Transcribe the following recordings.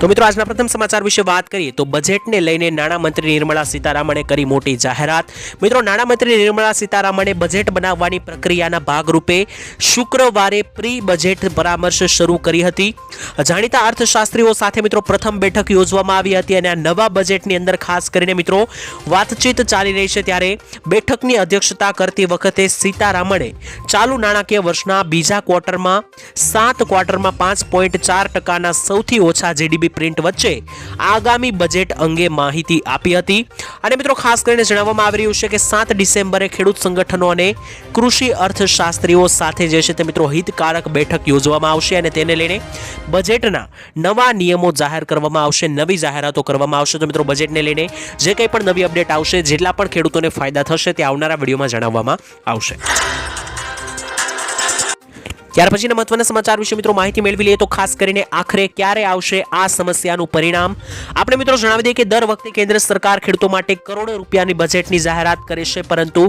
તો મિત્રો, આજના પ્રથમ સમાચાર વિશે વાત કરીએ તો બજેટને લઈને નાણામંત્રી નિર્મલા સીતારામણે કરી મોટી જાહેરાત. મિત્રો, નાણામંત્રી નિર્મલા સીતારામણે બજેટ બનાવવાની પ્રક્રિયાના ભાગરૂપે શુક્રવારે પ્રી બજેટ પરામર્શ શરૂ કરી હતી. જાણીતા અર્થશાસ્ત્રીઓ સાથે મિત્રો, પ્રથમ બેઠક યોજવામાં આવી હતી અને આ નવા બજેટની અંદર ખાસ કરીને મિત્રો, વાતચીત ચાલી રહી છે ત્યારે બેઠકની અધ્યક્ષતા કરતી વખતે સીતારામણે ચાલુ નાણાકીય વર્ષના બીજા ક્વાર્ટરમાં સાત ક્વાર્ટરમાં પાંચ પોઈન્ટ ચાર ટકાના સૌથી ઓછા જીડીપી પ્રિન્ટ વચ્ચે આગામી બજેટ અંગે માહિતી આપી હતી. અને મિત્રો, ખાસ કરીને જણાવવામાં આવી રહ્યું છે કે સાત ડિસેમ્બરે ખેડૂત સંગઠનો અને કૃષિ અર્થશાસ્ત્રીઓ સાથે જે છે તે મિત્રો હિતકારક બેઠક યોજવામાં આવશે અને તેને લઈને બજેટના નવા નિયમો જાહેર કરવામાં આવશે, નવી જાહેરાતો કરવામાં આવશે. તો મિત્રો, બજેટને લઈને જે કંઈ પણ નવી અપડેટ આવશે, જેટલા પણ ખેડૂતોને ફાયદા થશે તે આવનારા વિડીયોમાં જણાવવામાં આવશે. ત્યાર પછીના મહત્વના સમાચાર વિશે મિત્રો માહિતી મેળવી લઈએ તો ખાસ કરીને આખરે ક્યારે આવશે આ સમસ્યાનું પરિણામ? આપણે મિત્રો જણાવી દઈએ કે દર વખતે કેન્દ્ર સરકાર ખેડૂતો માટે કરોડો રૂપિયાની બજેટની જાહેરાત કરે છે, પરંતુ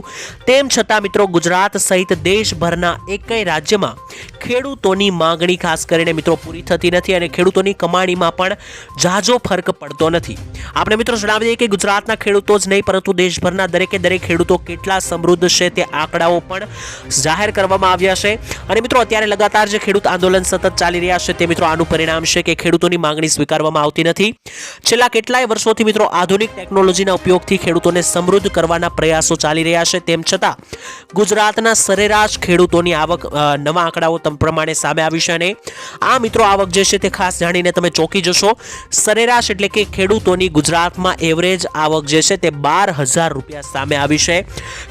તેમ છતાં મિત્રો ગુજરાત સહિત દેશભરના એકેય રાજ્યમાં ખેડૂતોની માંગણી ખાસ કરીને મિત્રો પૂરી થતી નથી અને ખેડૂતોની કમાણીમાં પણ ઝાઝો ફરક પડતો નથી. આપણે મિત્રો જણાવી દઈએ કે ગુજરાતના ખેડૂતો જ નહીં, પરંતુ દેશભરના દરેકે દરેક ખેડૂતો કેટલા સમૃદ્ધ છે તે આંકડાઓ પણ જાહેર કરવામાં આવ્યા છે. અને મિત્રો અત્યારે લગાતાર જે ખેડૂત આંદોલન સતત ચાલી રહ્યા છે તે મિત્રો આનું પરિણામ છે કે ખેડૂતોની માંગણી સ્વીકારવામાં આવતી નથી. છેલ્લા કેટલાય વર્ષોથી મિત્રો આધુનિક ટેકનોલોજીના ઉપયોગથી ખેડૂતોને સમૃદ્ધ કરવાના પ્રયાસો ચાલી રહ્યા છે. તેમ છતાં ગુજરાતના સરેરાશ ખેડૂતોની આવક નવા નવા આંકડાઓ તમ પ્રમાણે સામે આવી અને આ મિત્રો આવક જે છે તે ખાસ જાણીને તમે ચોંકી જશો. સરેરાશ એટલે કે ખેડૂતોની ગુજરાતમાં એવરેજ આવક જે છે તે બાર હજાર રૂપિયા સામે આવી છે.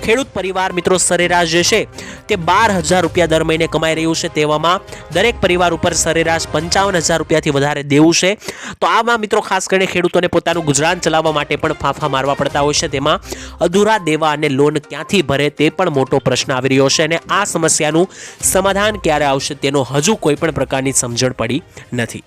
ખેડૂત પરિવાર મિત્રો સરેરાશ જે છે તે બાર હજાર રૂપિયા દર મહિને કમાઈ રહ્યું છે તેવામાં દરેક પરિવાર ઉપર સરેરાશ પંચાવન હજાર રૂપિયાથી વધારે દેવું છે. તો આમાં મિત્રો ખાસ કરીને ખેડૂતોને પોતાનું ગુજરાન ચલાવવા માટે પણ ફાંફા મારવા પડતા હોય છે. તેમાં અધૂરા દેવા અને લોન ક્યાંથી ભરે તે પણ મોટો પ્રશ્ન આવી રહ્યો છે અને આ સમસ્યાનું સમાધાન ક્યારે આવશે તેનો હજુ કોઈ પણ પ્રકારની સમજણ પડી નથી.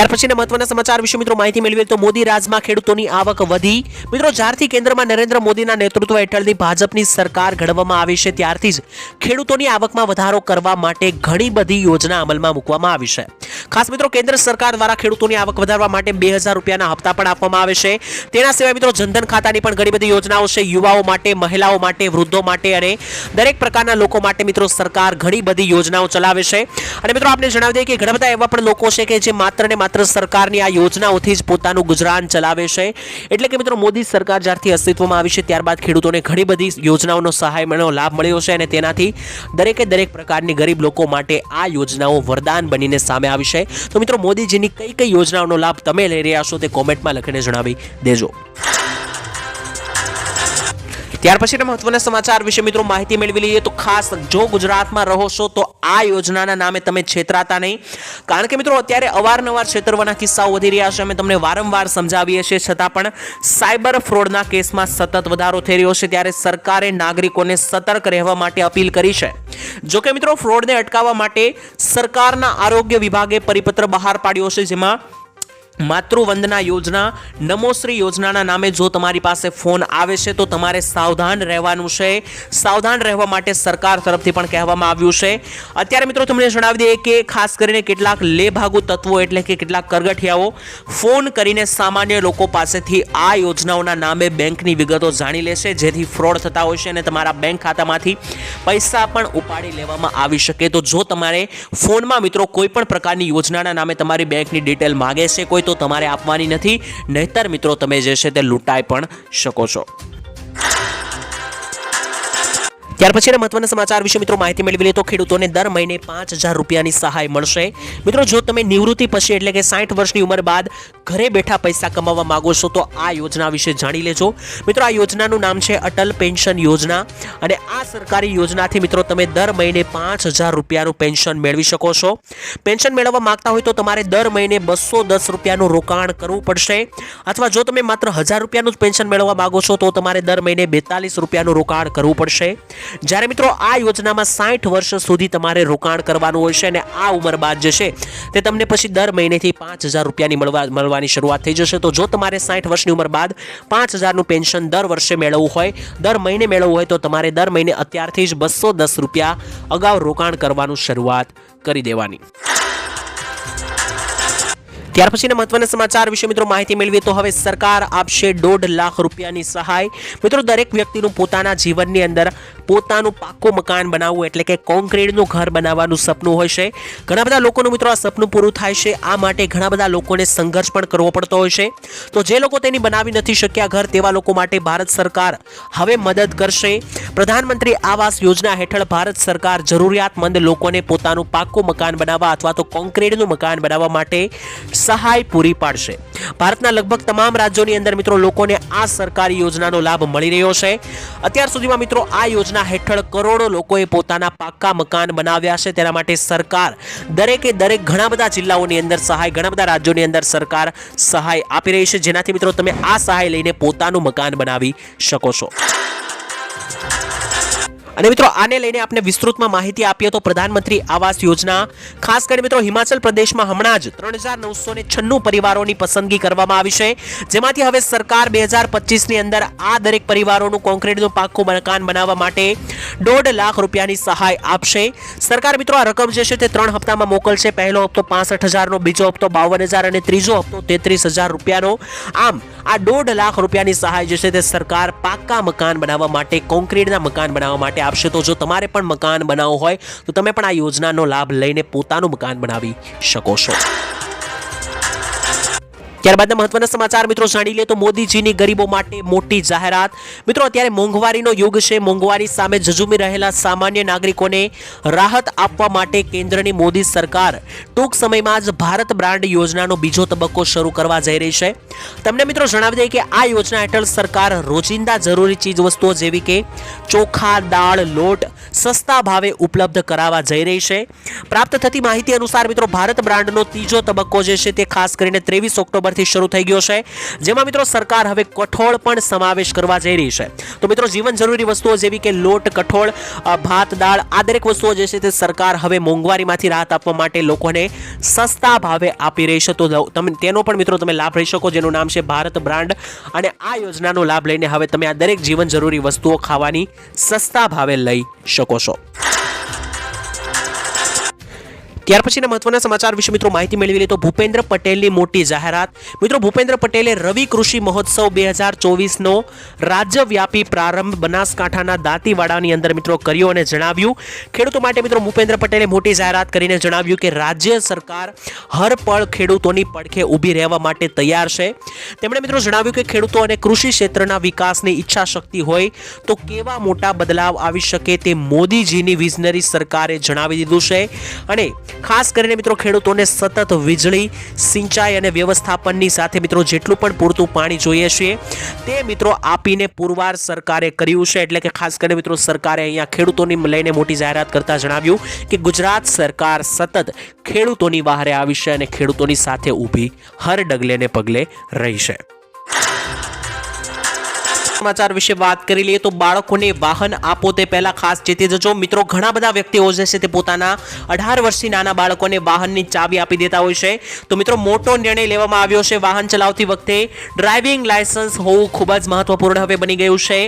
ત્યાર પછીના મહત્વના સમાચાર વિશે મિત્રો માહિતી મેળવીએ તો મોદી રાજમાં ખેડૂતોની આવક વધી. મિત્રો, જ્યારથી કેન્દ્રમાં નરેન્દ્ર મોદીના નેતૃત્વ હેઠળની ભાજપની સરકાર ઘડવામાં આવી છે, ત્યારથી જ ખેડૂતોની આવકમાં વધારો કરવા માટે ઘણી બધી યોજના અમલમાં મૂકવામાં આવી છે. ખાસ મિત્રો, કેન્દ્ર સરકાર દ્વારા ખેડૂતોની આવક વધારવા માટે બે હજાર રૂપિયાના હપ્તા પણ આપવામાં આવે છે. તેના સિવાય મિત્રો, જનધન ખાતાની પણ ઘણી બધી યોજનાઓ છે, યુવાઓ માટે, મહિલાઓ માટે, વૃદ્ધો માટે અને દરેક પ્રકારના લોકો માટે મિત્રો સરકાર ઘણી બધી યોજનાઓ ચલાવે છે. અને મિત્રો આપણે જણાવી દઈએ કે ઘણા બધા એવા પણ લોકો છે કે જે માત્ર ને માત્ર સરકારની આ યોજનાઓથી જ પોતાનું ગુજરાન ચલાવે છે. એટલે કે મિત્રો, મોદી સરકાર જ્યારથી અસ્તિત્વમાં આવી છે, ત્યારબાદ ખેડૂતોને ઘણી બધી યોજનાઓનો સહાયનો લાભ મળ્યો છે અને તેનાથી દરેકે દરેક પ્રકારની ગરીબ લોકો માટે આ યોજનાઓ વરદાન બનીને સામે આવી છે. તો મિત્રો, મોદીજીની કઈ કઈ યોજનાઓનો લાભ તમે લઈ રહ્યા છો તે કોમેન્ટમાં લખીને જણાવી દેજો. ત્યાર પછીના મહત્વના સમાચાર વિશે મિત્રો માહિતી મેળવી લઈએ. તો ખાસ જો ગુજરાતમાં રહો છો, તો આ યોજનાના નામે તમે છેતરાતા નહીં. કારણ કે મિત્રો, અત્યારે અવારનવાર છેતરવાના કિસ્સાઓ વધી રહ્યા છે. અમે તમને વારંવાર સમજાવીએ છીએ. છતાં પણ સાયબર ફ્રોડના કેસમાં સતત વધારો થઈ રહ્યો છે. ત્યારે સરકારે નાગરિકોને સતર્ક રહેવા માટે અપીલ કરી છે. જો કે મિત્રો, ફ્રોડને અટકાવવા માટે સરકારના આરોગ્ય વિભાગે પરિપત્ર બહાર પાડ્યો છે, જેમાં માતૃવંદના યોજના, નમોશ્રી યોજનાના નામે જો તમારી પાસે ફોન આવે છે, તો તમારે સાવધાન રહેવાનું છે. સાવધાન રહેવા માટે સરકાર તરફથી પણ કહેવામાં આવ્યું છે. અત્યારે મિત્રો તમને જણાવી દઈએ કે ખાસ કરીને કેટલાક લેભાગુ તત્વો એટલે કે કેટલાક કરગઠિયાઓ ફોન કરીને સામાન્ય લોકો પાસેથી આ યોજનાઓના નામે બેંકની વિગતો જાણી લે છે, જેથી ફ્રોડ થતા હોય છે અને તમારા બેંક ખાતામાંથી પૈસા પણ ઉપાડી લેવામાં આવી શકે. તો જો તમારે ફોનમાં મિત્રો કોઈ પણ પ્રકારની યોજનાના નામે તમારી બેંકની ડિટેલ માગે છે, કોઈ તો તમારે આપવાની નથી. નહીતર મિત્રો તમે જે છે તે લૂંટાઈ પણ શકો છો. ત્યાર પછીના મહત્વના સમાચાર વિશે મિત્રો માહિતી મેળવી લે તો ખેડૂતોને દર મહિને પાંચ હજાર રૂપિયાની સહાય મળશે. મિત્રો, જો તમે નિવૃત્તિ પછી એટલે કે સાઠ વર્ષની ઉંમર બાદ ઘરે બેઠા પૈસા કમાવા માંગો છો, તો આ યોજના વિશે જાણી લેજો. મિત્રો, આ યોજનાનું નામ છે અટલ પેન્શન યોજના અને આ સરકારી યોજનાથી મિત્રો તમે દર મહિને પાંચ હજાર રૂપિયાનું પેન્શન મેળવી શકો છો. પેન્શન મેળવવા માંગતા હોય તો તમારે દર મહિને બસો દસ રૂપિયાનું રોકાણ કરવું પડશે. અથવા જો તમે માત્ર હજાર રૂપિયાનું જ પેન્શન મેળવવા માંગો છો, તો તમારે દર મહિને બેતાલીસ રૂપિયાનું રોકાણ કરવું પડશે. જ્યારે મિત્રો આ યોજનામાં સાઠ વર્ષ સુધી તમારે રોકાણ કરવાનું હોય છે અને આ ઉંમર બાદ જે છે તે તમને પછી દર મહિનેથી પાંચ હજાર રૂપિયાની મળવા મળવાની શરૂઆત થઈ જશે. તો જો તમારે સાઠ વર્ષની ઉંમર બાદ પાંચ હજારનું પેન્શન દર વર્ષે મેળવવું હોય, દર મહિને મેળવવું હોય, તો તમારે દર મહિને અત્યારથી જ બસો દસ રૂપિયા અગાઉ રોકાણ કરવાનું શરૂઆત કરી દેવાની. ત્યાર પછીના મહત્વના સમાચાર વિશે મિત્રો માહિતી મેળવીએ તો હવે સરકાર આપશે દોઢ લાખ રૂપિયાની સહાય. મિત્રો દરેક વ્યક્તિનું પોતાના જીવનની અંદર પોતાનું પાક્કું મકાન બનાવવું એટલે કે કોન્ક્રીટનું ઘર બનાવવાનું સપનું હોય છે. ઘણા બધા લોકોનું મિત્રો આ સપનું પૂરું થાય છે. આ માટે ઘણા બધા લોકોને સંઘર્ષ પણ કરવો પડતો હોય છે. તો જે લોકો તેની બનાવી નથી શક્યા ઘર, તેવા લોકો માટે ભારત સરકાર હવે મદદ કરશે. પ્રધાનમંત્રી આવાસ યોજના હેઠળ ભારત સરકાર જરૂરિયાતમંદ લોકોને પોતાનું પાક્કું મકાન બનાવવા અથવા તો કોન્ક્રીટનું મકાન બનાવવા માટે સહાય પૂરી પાડશે. ભારતના લગભગ તમામ રાજ્યોની અંદર મિત્રો લોકોને આ સરકારી યોજનાનો લાભ મળી રહ્યો છે. અત્યાર સુધીમાં મિત્રો આ યોજના હેઠળ કરોડો લોકોએ પોતાના પાક્કા મકાન બનાવ્યા છે. તેના માટે સરકાર દરેકે દરેક ઘણા બધા જિલ્લાઓની અંદર સહાય, ઘણા બધા રાજ્યોની અંદર સરકાર સહાય આપી રહી છે. જેનાથી મિત્રો તમે આ સહાય લઈને પોતાનું મકાન બનાવી શકો છો. અને મિત્રો, આને લઈને આપણે વિસ્તૃતમાં માહિતી આપીએ તો પ્રધાનમંત્રી આવાસ યોજના, ખાસ કરીને મિત્રો, હિમાચલ પ્રદેશમાં હમણાં જ ત્રણ હજાર નવસો છન્નું પરિવારોની પસંદગી કરવામાં આવી છે, જેમાંથી હવે સરકાર બે હજાર પચીસની અંદર આ દરેક પરિવારોનું કોન્ક્રીટનું પાક્કું મકાન બનાવવા માટે દોઢ લાખ રૂપિયાની સહાય આપશે. સરકાર મિત્રો, આ રકમ જે છે તે ત્રણ હપ્તામાં મોકલશે. પહેલો હપ્તો પાસઠ હજારનો, બીજો હપ્તો બાવન હજાર અને ત્રીજો હપ્તો તેત્રીસ હજાર રૂપિયાનો. આમ, આ દોઢ લાખ રૂપિયાની સહાય જે છે તે સરકાર પાક્કા મકાન બનાવવા માટે, કોન્ક્રીટના મકાન બનાવવા માટે આપશે. તો જો તમારે પણ મકાન બનાવવું હોય, તો તમે પણ આ યોજનાનો લાભ લઈને પોતાનું મકાન બનાવી શકો છો. ત્યારબાદના મહત્વના સમાચાર, મિત્રો જાણી લે તો મોદીજીની ગરીબો માટે મોટી જાહેરાત. મિત્રો, અત્યારે મોંઘવારીનો યુગ છે. મોંઘવારી સામે ઝઝુમી રહેલા સામાન્ય નાગરિકોને રાહત આપવા માટે કેન્દ્રની મોદી સરકાર ટૂંક સમયમાં જ ભારત બ્રાન્ડ યોજનાનો બીજો તબક્કો શરૂ કરવા જઈ રહી છે. તમને મિત્રો જણાવી દઈએ કે આ યોજના હેઠળ સરકાર રોજિંદા જરૂરી ચીજ વસ્તુઓ જેવી કે ચોખા, દાળ, લોટ સસ્તા ભાવે ઉપલબ્ધ કરાવવા જઈ રહી છે. પ્રાપ્ત થતી માહિતી અનુસાર મિત્રો, ભારત બ્રાન્ડનો ત્રીજો તબક્કો જે છે તે ખાસ કરીને ત્રેવીસ ઓક્ટોબરથી શરૂ થઈ ગયો છે. જેમાં મિત્રો સરકાર હવે કઠોળ પણ સમાવેશ કરવા જઈ રહી છે. તો મિત્રો જીવન જરૂરી વસ્તુઓ જેવી કે લોટ, કઠોળ ભાત, દાળ, આ દરેક વસ્તુઓ જે છે તે સરકાર હવે મોંઘવારીમાંથી રાહત આપવા માટે લોકોને સસ્તા ભાવે આપી રહી છે. તો તમે, તેનો પણ મિત્રો તમે લાભ લઈ શકો, જેનું નામ છે ભારત બ્રાન્ડ. અને આ યોજનાનો લાભ લઈને હવે તમે આ દરેક જીવન જરૂરી વસ્તુઓ ખાવાની સસ્તા ભાવે લઈ શકો છો. ત્યાર પછીના મહત્વના સમાચાર વિશે મિત્રો માહિતી મેળવી લે તો ભૂપેન્દ્ર પટેલની મોટી જાહેરાત. મિત્રો ભૂપેન્દ્ર પટેલે રવિ કૃષિ મહોત્સવ બે હજાર ચોવીસનો રાજ્યવ્યાપી પ્રારંભ બનાસકાંઠાના દાંતીવાડાની અંદર મિત્રો કર્યો અને જણાવ્યું. ખેડૂતો માટે મિત્રો ભૂપેન્દ્ર પટેલે મોટી જાહેરાત કરીને જણાવ્યું કે રાજ્ય સરકાર હર પળ ખેડૂતોની પડખે ઊભી રહેવા માટે તૈયાર છે. તેમણે મિત્રો જણાવ્યું કે ખેડૂતો અને કૃષિ ક્ષેત્રના વિકાસની ઈચ્છા શક્તિ હોય તો કેવા મોટા બદલાવ આવી શકે તે મોદીજીની વિઝનરી સરકારે જણાવી દીધું છે. અને ખાસ કરીને મિત્રો ખેડૂતોને સતત વીજળી, સિંચાઈ અને વ્યવસ્થાપનની સાથે મિત્રો જેટલું પણ પૂરતું પાણી જોઈએ છે, તે મિત્રો આપીને પુરવાર સરકારે કર્યું છે. એટલે કે ખાસ કરીને મિત્રો સરકારે અહીંયા ખેડૂતોની લઈને મોટી જાહેરાત કરતા જણાવ્યું કે ગુજરાત સરકાર સતત ખેડૂતોની બહારે આવી છે અને ખેડૂતોની સાથે ઊભી હર ડગલેને પગલે રહી છે. સમાચાર વિશે વાત કરી લઈએ તો બાળકોને વાહન આપો તે પહેલા ખાસ ચેતી જજો મિત્રો, ઘણા બધા વ્યક્તિઓ જે છે તે પોતાના અઢાર વર્ષથી નાના બાળકોને વાહનની ચાવી આપી દેતા હોય છે. તો મિત્રો, મોટો નિર્ણય લેવામાં આવ્યો છે વાહન ચલાવતી વખતે ડ્રાઇવિંગ લાયસન્સ હોવું ખૂબ જ મહત્વપૂર્ણ હવે બની ગયું છે.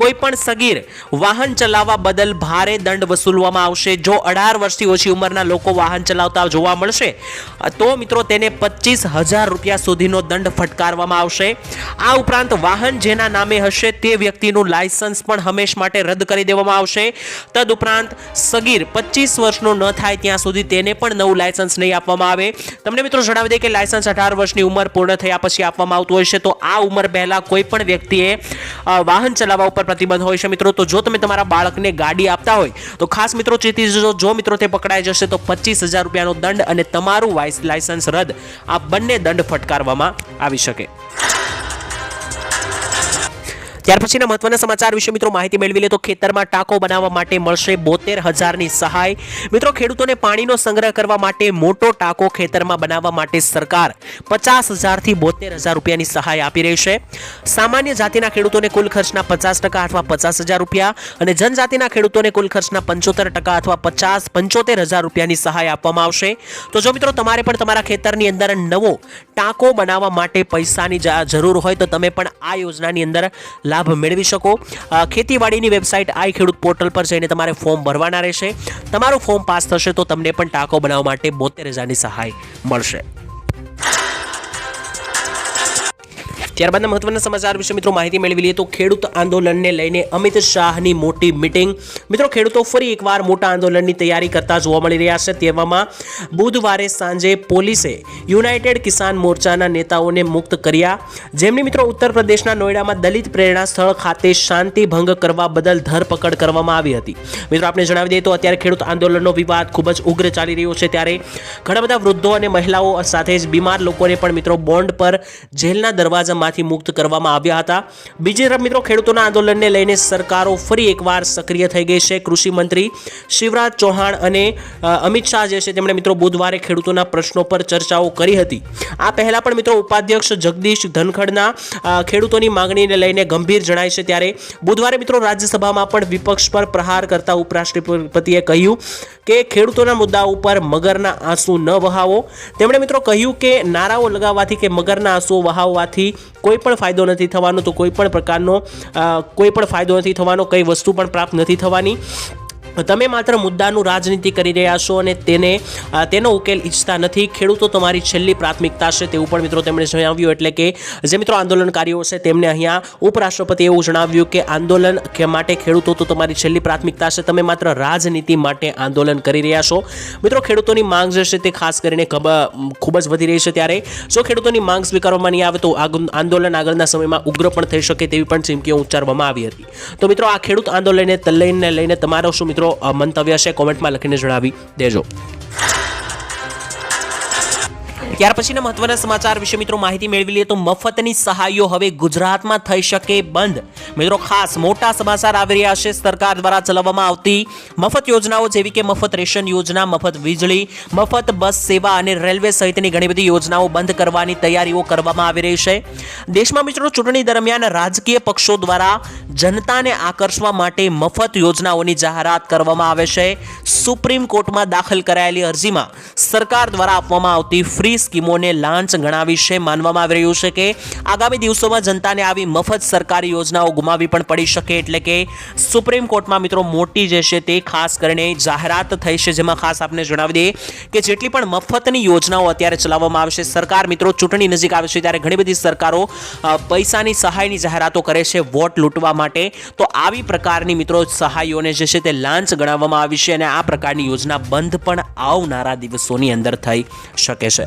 કોઈ પણ સગીર વાહન ચલાવવા બદલ ભારે દંડ વસૂલવામાં આવશે. જો અઢાર વર્ષથી ઓછી ઉંમરના લોકો વાહન ચલાવતા જોવા મળશે, તો મિત્રો તેને પચીસ હજાર રૂપિયા સુધીનો દંડ ફટકારવામાં આવશે. આ ઉપરાંત વાહન જેના નામે હશે તે વ્યક્તિનું લાયસન્સ પણ હંમેશ માટે રદ કરી દેવામાં આવશે. તદુપરાંત સગીર પચીસ વર્ષનો ન થાય ત્યાં સુધી તેને પણ નવું લાયસન્સ નહીં આપવામાં આવે. તમને મિત્રો જણાવી દે કે લાયસન્સ અઢાર વર્ષની ઉંમર પૂર્ણ થયા પછી આપવામાં આવતું હોય છે, તો આ ઉંમર પહેલાં કોઈ પણ વ્યક્તિએ વાહન ચલાવવા ઉપર પ્રતિબંધ હોય છે મિત્રો, તો જો તમે તમારા બાળકને ગાડી આપતા હોય, તો ખાસ મિત્રો ચેતી જજો, જો મિત્રો તે પકડાઈ જશે, તો પચીસ હજાર રૂપિયાનો દંડ અને તમારું લાયસન્સ રદ. આ બંને દંડ ફટકારવામાં આવી શકે. ત્યાર પછીના મહત્વના સમાચાર વિશે મિત્રો માહિતી મેળવી લે તો ખેતરમાં ટાંકો બનાવવા માટે મળશે બોતેર હજારની સહાય. મિત્રો, ખેડૂતોને પાણીનો સંગ્રહ કરવા માટે મોટો ટાંકો ખેતરમાં બનાવવા માટે સરકાર પચાસ હજારથી બોતેર હજાર રૂપિયાની સહાય આપી રહી છે. સામાન્ય જાતિના ખેડૂતોને કુલ ખર્ચના પચાસ ટકા અથવા પચાસ હજાર રૂપિયા અને જનજાતિના ખેડૂતોને કુલ ખર્ચના પંચોતેર ટકા અથવા પચાસ પંચોતેર હજાર રૂપિયાની સહાય આપવામાં આવશે. તો જો મિત્રો, તમારે પણ તમારા ખેતરની અંદર નવો ટાંકો બનાવવા માટે પૈસાની જરૂર હોય તો તમે પણ આ યોજનાની અંદર લાભ મેળવી શકો. ખેતીવાડીની વેબસાઇટ આઈ ખેડૂત પોર્ટલ પર જઈને તમારે ફોર્મ ભરવાના રહેશે. તમારું ફોર્મ પાસ થશે તો તમને પણ ટાંકો બનાવવા માટે બોતેર હજારની સહાય મળશે. ત્યારબાદના મહત્વના સમાચાર વિશે મિત્રો માહિતી મેળવી લઈએ તો ખેડૂત આંદોલનને લઈને અમિત શાહની મોટી મિટિંગ. મિત્રો, ખેડૂતો ફરી એકવાર મોટા આંદોલનની તૈયારી કરતા જોવા મળી રહ્યા છે. તેવામાં બુધવારે સાંજે પોલીસે યુનાઇટેડ કિસાન મોરચાના નેતાઓને મુક્ત કર્યા. જેમની મિત્રો ઉત્તર પ્રદેશના નોઈડામાં દલિત પ્રેરણા સ્થળ ખાતે શાંતિ ભંગ કરવા બદલ ધરપકડ કરવામાં આવી હતી. મિત્રો આપણે જણાવી દઈએ તો અત્યારે ખેડૂત આંદોલનનો વિવાદ ખૂબ જ ઉગ્ર ચાલી રહ્યો છે. ત્યારે ઘણા બધા વૃદ્ધો અને મહિલાઓ સાથે જ બીમાર લોકોને પણ મિત્રો બોન્ડ પર જેલના દરવાજામાંથી મુક્ત કરવામાં આવ્યા હતા. બીજી તરફ મિત્રો, ખેડૂતોના આંદોલનને લઈને સરકારો ફરી એકવાર સક્રિય થઈ ગઈ છે. કૃષિ મંત્રી શિવરાજ ચૌહાણ અને અમિત શાહ જે છે, તેમણે મિત્રો બુધવારે ખેડૂતોના પ્રશ્નો પર ચર્ચાઓ કરી હતી. આ પહેલાં પણ મિત્રો, ઉપાધ્યક્ષ જગદીશ ધનખડના ખેડૂતોની માંગણીને લઈને ગંભીર જણાય છે. ત્યારે બુધવારે મિત્રો, રાજ્યસભામાં પણ વિપક્ષ પર પ્રહાર કરતા ઉપરાષ્ટ્રપતિએ કહ્યું કે ખેડૂતોના મુદ્દા ઉપર મગરના આંસુ ન વહાવો. તેમણે મિત્રો કહ્યું કે નારાઓ લગાવવાથી કે મગરના આંસુઓ વહાવવાથી કોઈ પણ ફાયદો નથી થવાનો, તો કોઈ પણ પ્રકારનો કોઈ પણ ફાયદો નથી થવાનો, કઈ વસ્તુ પણ પ્રાપ્ત નથી થવાની. તમે માત્ર મુદ્દાનું રાજનીતિ કરી રહ્યા છો અને તેને તેનો ઉકેલ ઈચ્છતા નથી. ખેડૂતો તમારી છેલ્લી પ્રાથમિકતા છે તેવું પણ મિત્રો તેમણે જણાવ્યું. એટલે કે જે મિત્રો આંદોલનકારીઓ છે તેમને અહીંયા ઉપરાષ્ટ્રપતિએ એવું જણાવ્યું કે આંદોલન કે માટે ખેડૂતો તો તમારી છેલ્લી પ્રાથમિકતા છે. તમે માત્ર રાજનીતિ માટે આંદોલન કરી રહ્યા છો. મિત્રો, ખેડૂતોની માંગ જે છે તે ખાસ કરીને ખબ- જ વધી રહી છે ત્યારે. જો ખેડૂતોની માંગ સ્વીકારવામાં નહીં આવે તો આંદોલન આગળના સમયમાં ઉગ્ર પણ થઈ શકે તેવી પણ ચીમકીઓ ઉચ્ચારવામાં આવી હતી. તો મિત્રો, આ ખેડૂત આંદોલનને લઈને લઈને તમારો શું મિત્રો અ, મંતવ્ય છે કોમેન્ટમાં લખીને જણાવી દેજો. ત્યાર પછીના મહત્વના સમાચાર વિશે મિત્રો માહિતી મેળવી લઈએ તો મફતની સહાયો હવે ગુજરાતમાં થઈ શકે બંધ. મિત્રો ખાસ મોટા સમાચાર આવી રહ્યા છે. સરકાર દ્વારા ચલાવવામાં આવતી મફત યોજનાઓ જેવી કે મફત રેશન યોજના, મફત વીજળી, મફત બસ સેવા અને રેલવે સહિતની ઘણી બધી યોજનાઓ બંધ કરવાની તૈયારીઓ કરવામાં આવી રહી છે. દેશમાં મિત્રો ચૂંટણી દરમિયાન રાજકીય પક્ષો દ્વારા જનતાને આકર્ષવા માટે મફત યોજનાઓની જાહેરાત કરવામાં આવે છે. સુપ્રીમ કોર્ટમાં દાખલ કરાયેલી અરજીમાં સરકાર દ્વારા આપવામાં આવતી ફ્રી સ્કીમોને લાંચ ગણાવી છે. માનવામાં આવી રહ્યું છે કે આગામી દિવસોમાં જનતાને આવી મફત સરકારી યોજનાઓ ગુમાવી પણ પડી શકે એટલે કે સુપ્રીમ કોર્ટમાં મિત્રો મોટી જે છે તે ખાસ કરીને જાહેરાત થઈ છે. જેમાં ખાસ આપને જણાવી દઈએ કે જેટલી પણ મફતની યોજનાઓ અત્યારે ચલાવવામાં આવશે, સરકાર મિત્રો ચૂંટણી નજીક આવે છે ત્યારે ઘણી બધી સરકારો પૈસાની સહાયની જાહેરાતો કરે છે વોટ લૂંટવા માટે. તો આવી પ્રકારની મિત્રો સહાયોને જે છે તે લાંચ ગણાવવામાં આવી છે અને આ પ્રકારની યોજના બંધ પણ આવનારા દિવસોની અંદર થઈ શકે છે.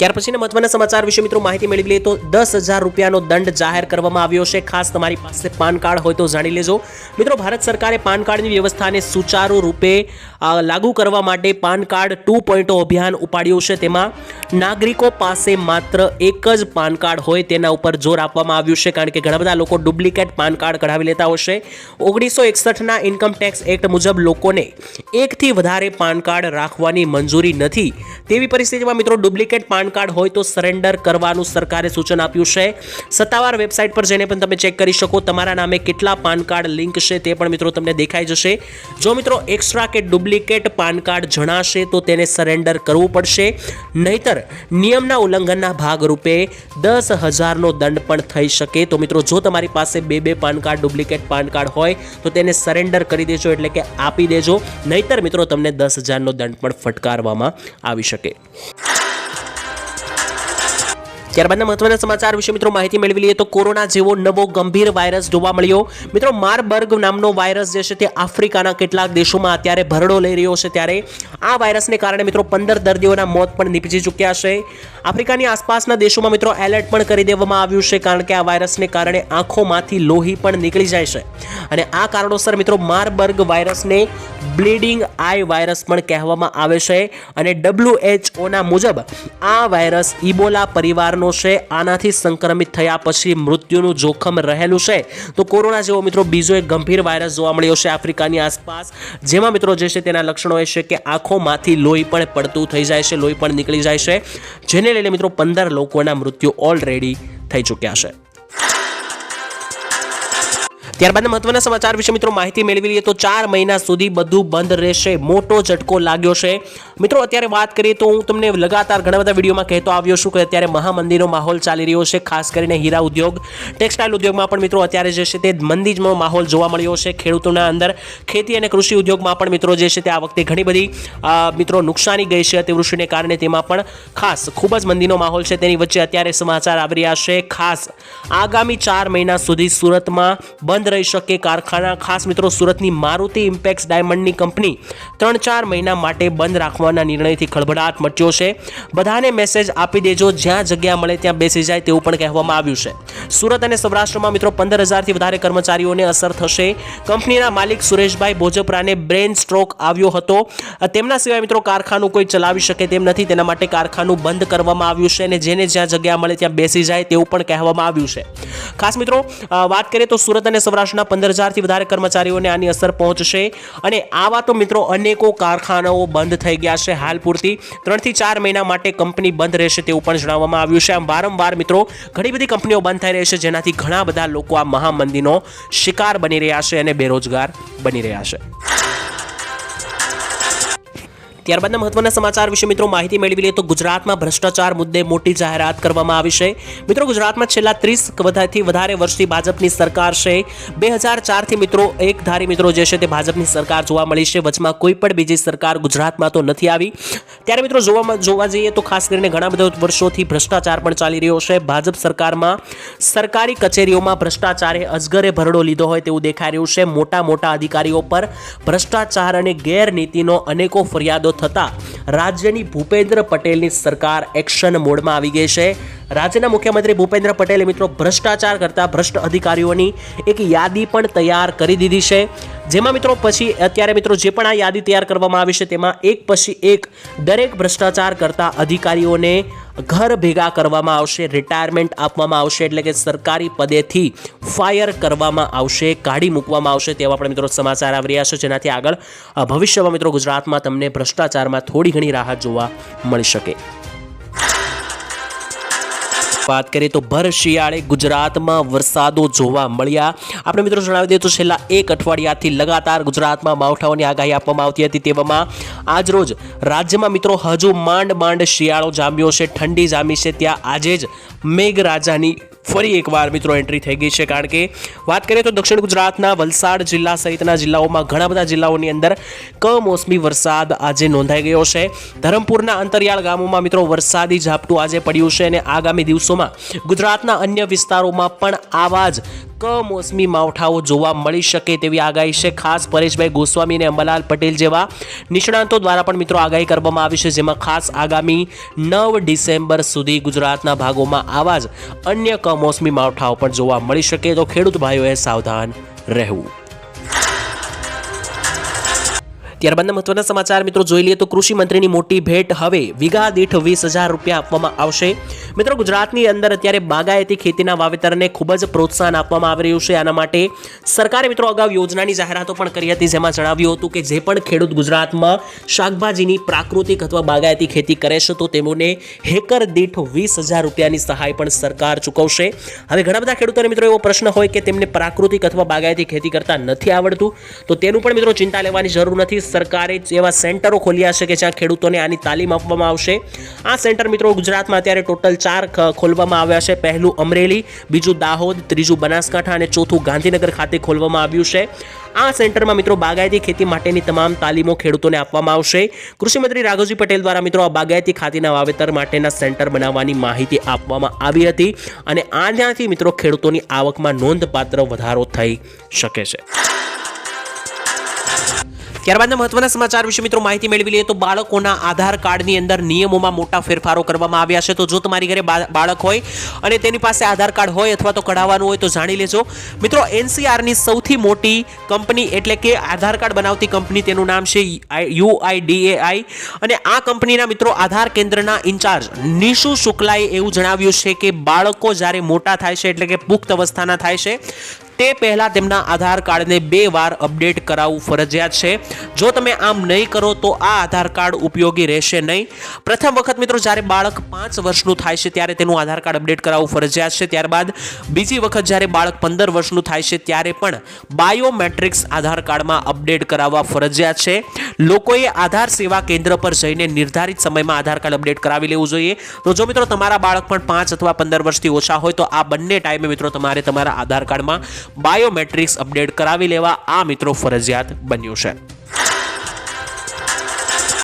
ત્યાર પછીના મહત્વના સમાચાર વિશે મિત્રો માહિતી મેળવી લઈએ તો દસ હજાર રૂપિયાનો દંડ જાહેર કરવામાં આવ્યો છે. ખાસ તમારી પાસે પાન કાર્ડ હોય તો જાણી લેજો. મિત્રો, ભારત સરકારે પાન કાર્ડની વ્યવસ્થાને સુચારુ રૂપે લાગુ કરવા માટે પાન કાર્ડ ટુ પોઈન્ટ અભિયાન ઉપાડ્યું છે. તેમાં નાગરિકો પાસે માત્ર એક જ પાન કાર્ડ હોય તેના ઉપર જોર આપવામાં આવ્યું છે, કારણ કે ઘણા બધા લોકો ડુપ્લિકેટ પાન કાર્ડ કઢાવી લેતા હશે ઓગણીસો એકસઠના ઇન્કમ ટેક્સ એક્ટ મુજબ લોકોને એકથી વધારે પાન કાર્ડ રાખવાની મંજૂરી નથી. તેવી પરિસ્થિતિમાં મિત્રો ડુપ્લિકેટ પાન કાર્ડ હોય તો સરેન્ડર કરવાનું સરકારે સૂચન આપ્યું છે. સત્તાવાર વેબસાઇટ પર જઈને પણ તમે ચેક કરી શકો. તમારા નામે કેટલા પાન કાર્ડ લિંક છે તે પણ મિત્રો તમને દેખાઈ જશે. જો મિત્રો એક્સ્ટ્રા કે ડુપ્લિકેટ પાન કાર્ડ જણાશે તો તેને સરેન્ડર કરવું પડશે. નહીતર નિયમના ઉલ્લંઘનના ભાગરૂપે દસ હજારનો દંડ પણ થઈ શકે. તો મિત્રો જો તમારી પાસે બે બે PAN card duplicate PAN card હોય તો તેને સરેન્ડર કરી દેજો એટલે કે આપી દેજો. નહીતર મિત્રો તમને દસ હજારનો દંડ પણ ફટકારવામાં આવી શકે. ત્યારબાદના મહત્વના સમાચાર વિશે મિત્રો માહિતી મેળવી લઈએ તો કોરોના જેવો નવો ગંભીર વાયરસ જોવા મળ્યો. મિત્રો મારબર્ગ નામનો વાયરસ જે છે તે આફ્રિકાના કેટલાક દેશોમાં અત્યારે ભરડો લઈ રહ્યો છે ત્યારે આ વાયરસને કારણે મિત્રો પંદર દર્દીઓના મોત પણ નીપજી ચૂક્યા છે. આફ્રિકાની આસપાસના દેશોમાં મિત્રો એલર્ટ પણ કરી દેવામાં આવ્યું છે કારણ કે આ વાયરસને કારણે આંખોમાંથી લોહી પણ નીકળી જાય છે. અને આ કારણોસર મિત્રો મારબર્ગ વાયરસને બ્લીડિંગ આઈ વાયરસ પણ કહેવામાં આવે છે. અને ડબ્લ્યુએચઓના મુજબ આ વાયરસ ઇબોલા પરિવારનો યુવાનો છે, આનાથી સંક્રમિત થયા પછી મૃત્યુનું જોખમ રહેલું છે. તો કોરોના જેવો મિત્રો બીજો એક ગંભીર વાયરસ જોવા મળ્યો છે આફ્રિકાની આસપાસ. જેમાં મિત્રો જે છે તેના લક્ષણો એ છે કે આંખોમાંથી લોહી પણ પડતું થઈ જાય છે, લોહી પણ નીકળી જાય છે. જેને લઈને મિત્રો પંદર લોકોના મૃત્યુ ઓલરેડી થઈ ચૂક્યા છે. ત્યારબાદ મહત્વના સમાચાર વિશે મિત્રો માહિતી મેળવી લઈએ તો ચાર મહિના સુધી બધું બંધ રહેશે. મોટો ઝટકો લાગ્યો છે. મિત્રો, અત્યારે વાત કરીએ તો હું તમને લગાતાર ઘણા બધા વિડીયોમાં કહેતો આવ્યો છું કે અત્યારે મહામંદીનો માહોલ ચાલી રહ્યો છે, ખાસ કરીને હીરા ઉદ્યોગ. ટેક્સટાઇલ ઉદ્યોગમાં પણ મિત્રો અત્યારે જે છે તે મંદીજનો માહોલ જોવા મળ્યો છે. ખેડૂતોના અંદર ખેતી અને કૃષિ ઉદ્યોગમાં પણ મિત્રો જે છે તે આ વખતે ઘણી બધી મિત્રો નુકસાની ગઈ છે અતિવૃષ્ટિને કારણે તેમાં પણ ખાસ ખૂબ જ મંદીનો માહોલ છે. તેની વચ્ચે અત્યારે સમાચાર આવી રહ્યા છે. ખાસ આગામી ચાર મહિના સુધી સુરતમાં બંધ રહી શકે. કારખાના ખાસ મિત્રો, સુરતની મારુતિ ઇમ્પેક્સ ડાયમંડની કંપની ત્રણ ચાર મહિના માટે બંધ રાખવાના નિર્ણયથી ખળભળાટ મચ્યો છે. બધાને મેસેજ આપી દેજો. જ્યાં જગ્યા મળે ત્યાં બેસી જાય તેવું પણ કહેવામાં આવ્યું છે. સુરત અને સૌરાષ્ટ્રમાં મિત્રો, પંદર હજારથી વધારે કર્મચારીઓને અસર થશે. કંપનીના માલિક સુરેશભાઈ બોજપરાને બ્રેન સ્ટ્રોક આવ્યો હતો. તેમના સિવાય મિત્રો, કારખાનું કોઈ ચલાવી શકે તેમ નથી. તેના માટે કારખાનું બંધ કરવામાં આવ્યું છે અને જેને જ્યાં જગ્યા મળે ત્યાં બેસી જાય તેવું પણ કહેવામાં આવ્યું છે. ખાસ મિત્રો વાત કરીએ તો સુરત અને સૌરાષ્ટ્રના પંદર હજારથી વધારે કર્મચારીઓને આની અસર પહોંચશે. અને આવા તો મિત્રો અનેકો કારખાનાઓ બંધ થઈ ગયા છે હાલ પૂરતી. ત્રણથી ચાર મહિના માટે કંપની બંધ રહેશે તેવું પણ જણાવવામાં આવ્યું છે. આમ વારંવાર મિત્રો ઘણી બધી કંપનીઓ બંધ થઈ રહી છે, જેનાથી ઘણા બધા લોકો આ મહામંદીનો શિકાર બની રહ્યા છે અને બેરોજગાર બની રહ્યા છે. ત્યારબાદના મહત્વના સમાચાર વિશે મિત્રો માહિતી મેળવી લઈએ તો ગુજરાતમાં ભ્રષ્ટાચાર મુદ્દે મોટી જાહેરાત કરવામાં આવી છે. મિત્રો ગુજરાતમાં છેલ્લા ત્રીસ વધારેથી વધારે વર્ષથી ભાજપની સરકાર છે. બે હજાર ચારથી મિત્રો એક ધારી મિત્રો જે છે તે ભાજપની સરકાર જોવા મળી છે. વચમાં કોઈ પણ બીજી સરકાર ગુજરાતમાં તો નથી આવી. ત્યારે મિત્રો જોવામાં જોવા જઈએ તો ખાસ કરીને ઘણા બધા વર્ષોથી ભ્રષ્ટાચાર પણ ચાલી રહ્યો છે. ભાજપ સરકારમાં સરકારી કચેરીઓમાં ભ્રષ્ટાચારે અજગરે ભરડો લીધો હોય તેવું દેખાઈ રહ્યું છે. મોટા મોટા અધિકારીઓ પર ભ્રષ્ટાચાર અને ગેરનીતિનો અનેકો ફરિયાદો થતા રાજ્યની ભૂપેન્દ્ર પટેલની સરકાર એક્શન મોડમાં આવી ગઈ છે. રાજ્યના મુખ્યમંત્રી ભૂપેન્દ્ર પટેલે મિત્રો ભ્રષ્ટાચાર કરતા ભ્રષ્ટ અધિકારીઓની એક યાદી પણ તૈયાર કરી દીધી છે. જેમાં મિત્રો પછી અત્યારે મિત્રો જે પણ આ યાદી તૈયાર કરવામાં આવી છે તેમાં એક પછી એક દરેક ભ્રષ્ટાચાર કરતા અધિકારીઓને ઘર ભેગા કરવામાં આવશે રિટાયરમેન્ટ આપવામાં આવશે, એટલે કે સરકારી પદેથી ફાયર કરવામાં આવશે, કાઢી મૂકવામાં આવશે તેવા પણ મિત્રો સમાચાર આવી રહ્યા છે. જેનાથી આગળ ભવિષ્યમાં મિત્રો ગુજરાતમાં તમને ભ્રષ્ટાચારમાં થોડી ઘણી રાહત જોવા મળી શકે. વાત કરીએ તો ભર શિયાળે ગુજરાતમાં વરસાદો જોવા મળ્યા. આપણે મિત્રો જણાવી દઈએ તો છેલ્લા એક અઠવાડિયાથી લગાતાર ગુજરાતમાં માવઠાઓની આગાહી આપવામાં આવતી હતી. તેવામાં આજરોજ રાજ્યમાં મિત્રો હજુ માંડ માંડ શિયાળો જામ્યો છે, ઠંડી જામી છે. ત્યાં આજે જ મેઘરાજાની ફરી એકવાર મિત્રો એન્ટ્રી થઈ ગઈ છે. કારણ કે વાત કરીએ તો દક્ષિણ ગુજરાતના વલસાડ જિલ્લા સહિતના જિલ્લાઓમાં ઘણા બધા જિલ્લાઓની અંદર કમોસમી વરસાદ આજે નોંધાઈ ગયો છે. ધરમપુરના અંતરિયાળ ગામોમાં મિત્રો વરસાદી ઝાપટું આજે પડ્યું છે અને આગામી દિવસોમાં ગુજરાતના અન્ય વિસ્તારોમાં પણ આવા જ કમોસમી માવઠાઓ જોવા મળી શકે તેવી આગાહી છે. ખાસ પરેશભાઈ ગોસ્વામી અને અંબાલાલ પટેલ જેવા નિષ્ણાંતો દ્વારા પણ મિત્રો આગાહી કરવામાં આવી છે, જેમાં ખાસ આગામી નવ ડિસેમ્બર સુધી ગુજરાતના ભાગોમાં આવા જ અન્ય કમોસમી માવઠાઓ પણ જોવા મળી શકે. તો ખેડૂત ભાઈઓએ સાવધાન રહેવું. ત્યારબાદના મહત્વના સમાચાર મિત્રો જોઈ લઈએ તો કૃષિ મંત્રીની મોટી ભેટ હવે વીઘા દીઠ વીસ હજાર રૂપિયા આપવામાં આવશે. મિત્રો ગુજરાતની અંદર અત્યારે બાગાયતી ખેતીના વાવેતરને ખૂબ જ પ્રોત્સાહન આપવામાં આવી રહ્યું છે. આના માટે સરકારે મિત્રો અગાઉ યોજનાની જાહેરાતો પણ કરી હતી જેમાં જણાવ્યું હતું કે જે પણ ખેડૂત ગુજરાતમાં શાકભાજીની પ્રાકૃતિક અથવા બાગાયતી ખેતી કરે છે તો તેમને હેકર દીઠ વીસ હજાર રૂપિયાની સહાય પણ સરકાર ચૂકવશે. હવે ઘણા બધા ખેડૂતોને મિત્રો એવો પ્રશ્ન હોય કે તેમને પ્રાકૃતિક અથવા બાગાયતી ખેતી કરતા નથી આવડતું. તો તેનું પણ મિત્રો ચિંતા લેવાની જરૂર નથી. સરકારે એવા સેન્ટરો ખોલ્યા છે કે જ્યાં ખેડૂતોને આની તાલીમ આપવામાં આવશે. આ સેન્ટર મિત્રો ગુજરાતમાં અત્યારે ટોટલ ચાર ખોલવામાં આવ્યા છે. પહેલું અમરેલી, બીજું દાહોદ, ત્રીજું બનાસકાંઠા અને ચોથું ગાંધીનગર ખાતે ખોલવામાં આવ્યું છે. આ સેન્ટરમાં મિત્રો બાગાયતી ખેતી માટેની તમામ તાલીમો ખેડૂતોને આપવામાં આવશે. કૃષિમંત્રી રાઘવજી પટેલ દ્વારા મિત્રો આ બાગાયતી ખાતીના વાવેતર માટેના સેન્ટર બનાવવાની માહિતી આપવામાં આવી હતી અને આ ત્યાંથી મિત્રો ખેડૂતોની આવકમાં નોંધપાત્ર વધારો થઈ શકે છે. ત્યારબાદના મહત્વના સમાચાર વિશે મિત્રો માહિતી મેળવી લઈએ તો બાળકોના આધાર કાર્ડની અંદર નિયમોમાં મોટા ફેરફારો કરવામાં આવ્યા છે. તો જો તમારી ઘરે બાળક હોય અને તેની પાસે આધાર કાર્ડ હોય અથવા તો કઢાવવાનું હોય તો જાણી લેજો. મિત્રો એનસીઆરની સૌથી મોટી કંપની એટલે કે આધાર કાર્ડ બનાવતી કંપની તેનું નામ છે યુઆઈડીએઆઈ. અને આ કંપનીના મિત્રો આધાર કેન્દ્રના ઇન્ચાર્જ નિશુ શુક્લાએ એવું જણાવ્યું છે કે બાળકો જ્યારે મોટા થાય છે એટલે કે પુખ્ત અવસ્થાના થાય છે, તે પહેલાં તેમના આધાર કાર્ડને બે વાર અપડેટ કરાવવું ફરજિયાત છે. જો તમે આમ નહીં કરો તો આ આધાર કાર્ડ ઉપયોગી રહેશે નહીં. પ્રથમ વખત મિત્રો જ્યારે બાળક પાંચ વર્ષનું થાય છે ત્યારે તેનું આધાર કાર્ડ અપડેટ કરાવવું ફરજિયાત છે. ત્યારબાદ બીજી વખત જ્યારે બાળક પંદર વર્ષનું થાય છે ત્યારે પણ બાયોમેટ્રિક્સ આધાર કાર્ડમાં અપડેટ કરાવવા ફરજિયાત છે. લોકોએ આધાર સેવા કેન્દ્ર પર જઈને નિર્ધારિત સમયમાં આધાર કાર્ડ અપડેટ કરાવી લેવું જોઈએ. તો જો મિત્રો તમારા બાળક પણ પાંચ અથવા પંદર વર્ષથી ઓછા હોય તો આ બંને ટાઈમે મિત્રો તમારે તમારા આધાર કાર્ડમાં બાયોમેટ્રિક્સ અપડેટ કરાવી લેવા આ મિત્રો ફરજિયાત બન્યું છે.